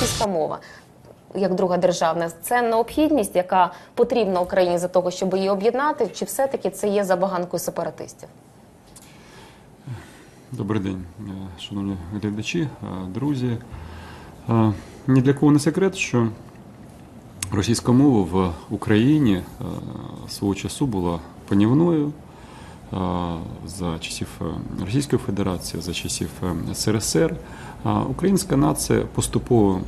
російська мова. Як друга державна, це необхідність, яка потрібна Україні за того, щоб її об'єднати, чи все-таки це є забаганкою сепаратистів? Добрий день, е, шановні глядачі, е, друзі. Е, Ні для кого не секрет, що російська мова в Україні свого часу була панівною за часів е, Російської Федерації, за часів е, СРСР. Українська нація поступово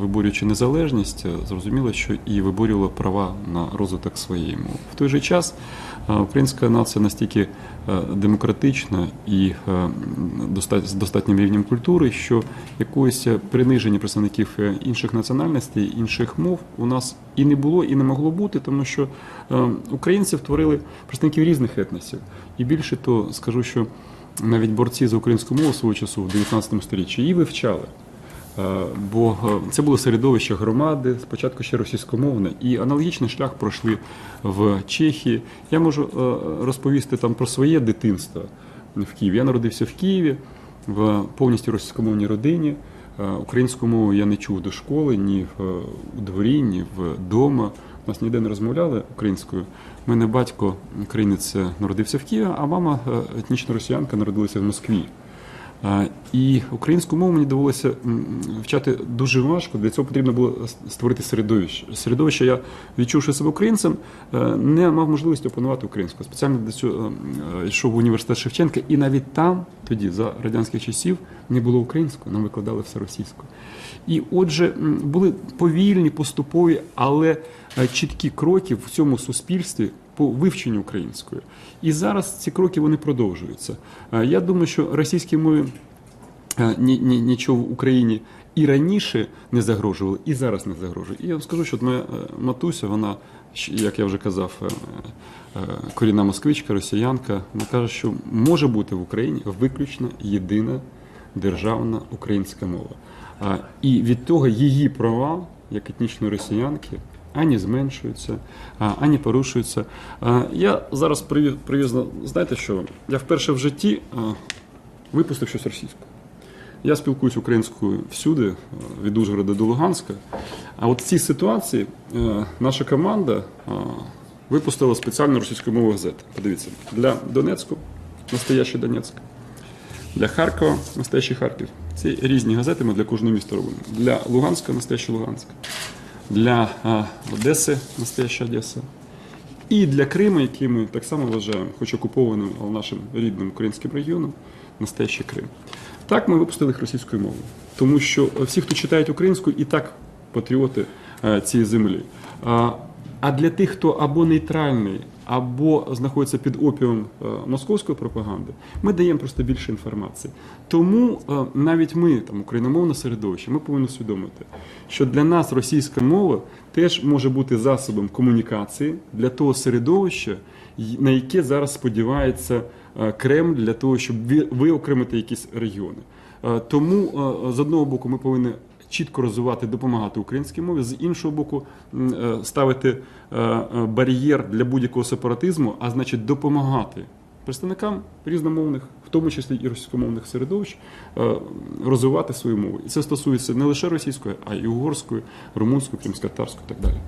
виборюючи незалежність, е, зрозуміла, що і виборювала права на розвиток своєї мови. В той же час е, українська нація настільки е, демократична і е, з достатнім рівнем культури, що якогось е, приниження представників е, інших національностей, інших мов у нас і не було, і не могло бути, тому що е, українців творили представників різних етносів. І більше то скажу, що навіть борці за українську мову свого часу в 19 сторіччі її вивчали. Е, Бо е, це було середовище громади, спочатку ще російськомовне, і аналогічний шлях пройшли в Чехії. Я можу розповісти там про своє дитинство в Києві. Я народився в Києві в повністю російськомовній родині. Е, Українську мову я не чув до школи, ні в е, дворі, ні вдома. Нас ніде не розмовляли українською. Мене батько українець е, народився в Києві, а мама етнічна росіянка народилася в Москві. І українську мову мені довелося вчати дуже важко. Для цього потрібно було створити середовище. Середовище я, відчувши себе українцем, е, не мав можливості опанувати українську. Спеціально для цього е, йшов в університет Шевченка, і навіть там, тоді, за радянських часів, не було української, нам викладали все російською. І отже, були повільні, поступові, але е, чіткі кроки в цьому суспільстві по вивченню української. І зараз ці кроки вони продовжуються. Е, Я думаю, що російській мові е, ні, ні, нічого в Україні і раніше не загрожувало, і зараз не загрожує. І я вам скажу, що моя е, матуся, вона, як я вже казав, корінна москвичка, росіянка, вона каже, що може бути в Україні виключно єдина державна українська мова. І від того її права, як етнічної росіянки, ані зменшуються, ані порушуються. Я зараз привіз, привіз знаєте що? Я вперше в житті випустив щось російське. Я спілкуюсь українською всюди, від Ужгорода до Луганська. А от в цій ситуації наша команда випустила спеціальну російську мову газету. Подивіться, для Донецьку, настоящий Донецьк, для Харкова, настоящий Харків. Це різні газети ми для кожного міста робимо. Для Луганська, настоящий Луганськ. Для е, Одеси, настояща Одеса. І для Криму, який ми так само вважаємо, хоч окупованим, але нашим рідним українським регіоном, настоящий Крим. Так ми випустили їх російською мовою. Тому що всі, хто читають українську, і так патріоти е, цієї землі. А для тих, хто або нейтральний, або знаходиться під опіум е, московської пропаганди, ми даємо просто більше інформації. Тому е, навіть ми, там україномовне середовище, ми повинні усвідомити, що для нас російська мова теж може бути засобом комунікації для того середовища, на яке зараз сподівається е, Кремль для того, щоб ви- виокремити якісь регіони. Тому з одного боку ми повинні чітко розвивати, допомагати українській мові, з іншого боку, е, ставити е, е, бар'єр для будь-якого сепаратизму, а значить допомагати представникам різномовних, в тому числі і російськомовних середовищ, розвивати свою мову. І це стосується не лише російської, а й угорської, румунської, кримськотарської і так далі.